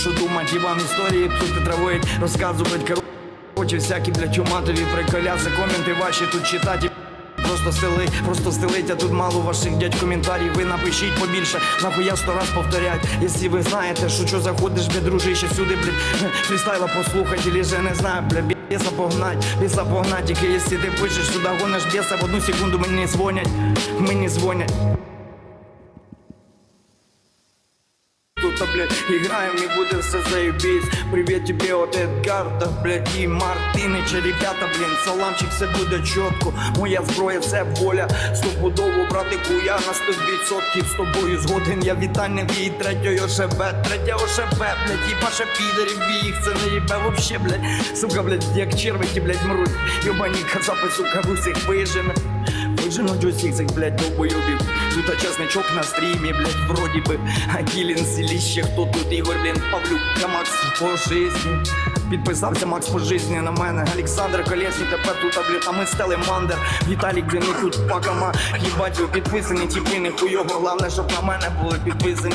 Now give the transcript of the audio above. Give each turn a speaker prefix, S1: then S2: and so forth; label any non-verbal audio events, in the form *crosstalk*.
S1: Що думать, вам історії псути травить, розказувати короче, всякі, блядь, уматові приколяси, коменти ваші тут читати. Просто стили, просто стелить, а тут мало ваших дядь коментарів. Ви напишіть побільше, нахуя сто раз повторять. Якщо ви знаєте, що що заходиш, блядь, дружище, сюди, блядь, *laughs* фрістайла послухать, или же не знаю, блядь, біса погнать, біса погнать, тільки якщо ти пишеш сюди, гониш біса, в одну секунду мені дзвонять, мені дзвонять. Тут, блядь, играем и буде все заебись. Привет тебе от Эдгарда, блядь, і Мартинича Ребята, блін, саламчик, все буде чітко Моя зброя, все воля. Стопудово, братику, я на сто відсотків З тобою згоден, я вітання від третьої ОШБ Третя ОШБ, блядь, їбаше підерів їх Це не їбе вообще, блядь. Сука, блядь, як червики, блядь, мруть Йобані казапи, сука, в усіх вижене Виженуть усіх цих, блядь, довбойобів Тут а на стрімі, блядь, вроді би. А зіліще, хто тут? Ігор, блін, Павлюк, я Макс по жизні Підписався Макс по жизні на мене. Олександр Колєсні, тепер тут, блядь, а ми стали Мандер Віталік, блін, і тут пакама. Їбать, ви підписані, тіпи, не хуйово Главне, щоб на мене були підписані